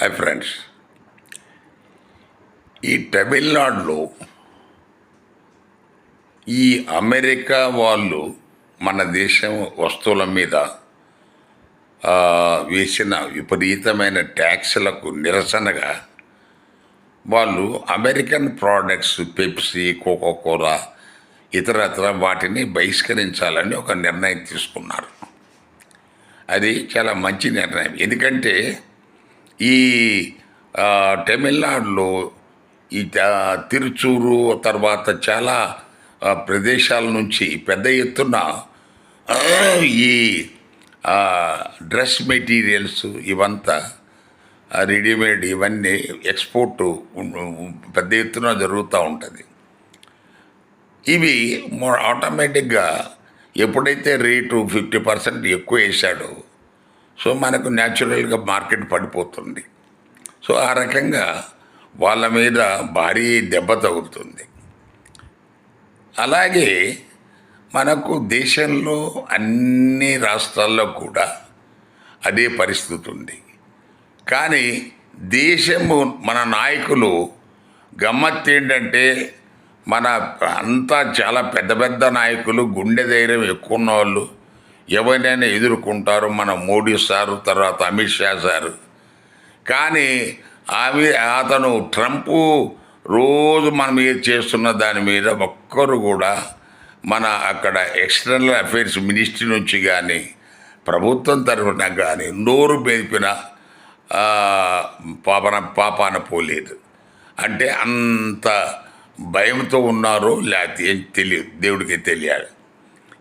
Hi friends ఈ తమిళనాడులో ఈ అమెరికా వాళ్ళు మన దేశం వస్తువుల మీద వేసిన విపరీతమైన ట్యాక్స్లకు నిరసనగా వాళ్ళు అమెరికన్ ప్రోడక్ట్స్ పెప్సీ కోకోకోలా ఇతరత్ర వాటిని బహిష్కరించాలని ఒక నిర్ణయం తీసుకున్నారు. అది చాలా మంచి నిర్ణయం. ఎందుకంటే ఈ తమిళనాడులో ఈ తిరుచూరు తర్వాత చాలా ప్రదేశాల నుంచి పెద్ద ఎత్తున ఈ డ్రెస్ మెటీరియల్స్ ఇవంతా రెడీమేడ్ ఇవన్నీ ఎక్స్పోర్ట్ పెద్ద ఎత్తున జరుగుతూ ఉంటుంది. ఇవి మో- ఆటోమేటిక్గా ఎప్పుడైతే రేటు ఫిఫ్టీ పర్సెంట్ ఎక్కువ వేశాడో సో మనకు న్యాచురల్గా మార్కెట్ పడిపోతుంది. సో ఆ రకంగా వాళ్ళ మీద భారీ దెబ్బ తగులుతుంది. అలాగే మనకు దేశంలో అన్ని రాష్ట్రాల్లో కూడా అదే పరిస్థితి ఉంది. కానీ దేశము మన నాయకులు గమ్మత్తు ఏంటంటే మన అంతా చాలా పెద్ద పెద్ద నాయకులు గుండె ధైర్యం ఎక్కువ ఉన్నవాళ్ళు ఎవరినైనా ఎదుర్కొంటారు మన మోడీ సారు తర్వాత అమిత్ షా సారు. కానీ ఆమె అతను ట్రంప్ రోజు మన మీద చేస్తున్న దాని మీద ఒక్కరు కూడా మన అక్కడ ఎక్స్టర్నల్ అఫైర్స్ మినిస్ట్రీ నుంచి కానీ ప్రభుత్వం తరఫున కానీ నోరు మెదిపిన పాపన పాపాన పోలేదు. అంటే అంత భయంతో ఉన్నారో లేకపోతే ఏం తెలియదు దేవుడికి తెలియాలి.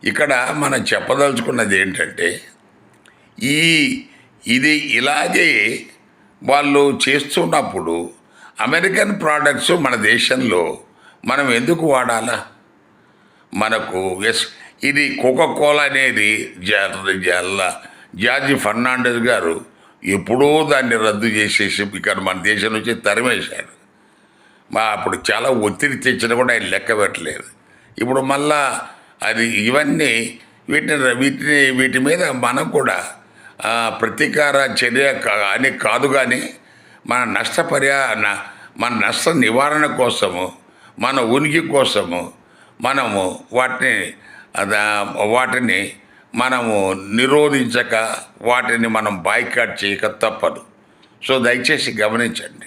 ఇక్కడ మనం చెప్పదలుచుకున్నది ఏంటంటే ఈ ఇది ఇలాగే వాళ్ళు చేస్తున్నప్పుడు అమెరికన్ ప్రోడక్ట్స్ మన దేశంలో మనం ఎందుకు వాడాలా? మనకు ఎస్ ఇది కోకోకోలా అనేది జ- జల్ల జార్జి ఫర్నాండెస్ గారు ఎప్పుడో దాన్ని రద్దు చేసేసి ఇక్కడ మన దేశం నుంచి తరిమేశారు. మా అప్పుడు చాలా ఒత్తిడి తెచ్చినా కూడా ఆయన లెక్క పెట్టలేదు. ఇప్పుడు మళ్ళా అది ఇవన్నీ వీటిని వీటిని వీటి మీద మనం కూడా ప్రతీకార చర్య కా- అని కాదు కానీ మన నష్టపరియా మన నష్ట నివారణ కోసము మన ఉనికి కోసము మనము వాటిని వాటిని మనము నిరోధించక వాటిని మనం బాయ్కాట్ చేయక తప్పదు. సో దయచేసి గమనించండి.